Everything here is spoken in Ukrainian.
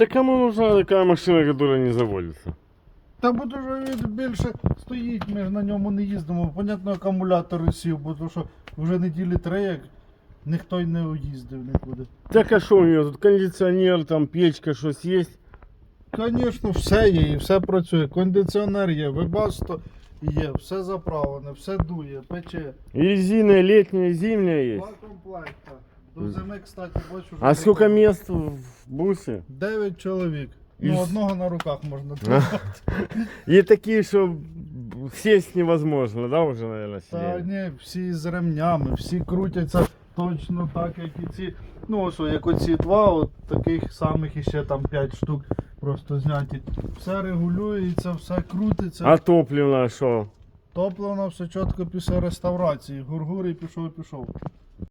Так кому нужна такая машина, которая не заводится? Та бо дуже він більше стоїть, ми ж на ньому не їздимо. Понятно, акумулятор сів, бо то що вже неділі три, як ніхто й не уїздив нікуди. Так а что у нее тут кондиционер, там печка, что-то есть? Звісно, все є і все працює. Кондиціонер є, вебасто є, все заправлене, все дує, пече. И резиная летняя, и зимняя есть? Два комплекта. До зими, кстати, бачу. А сколько мест в бусе? Дев'ять чоловік. Ну, одного на руках можна тримати. И такие, что сесть невозможно, да, уже, наверное, Та сидели? ні, всі з ремнями, всі крутяться точно так, як і ці. Ну, ось, як оці два, от таких самих іще там 5 штук просто зняті. Все регулюється, все крутиться. А топливно что? Топливно все чітко після реставрації. Гургур і пішов, і пішов.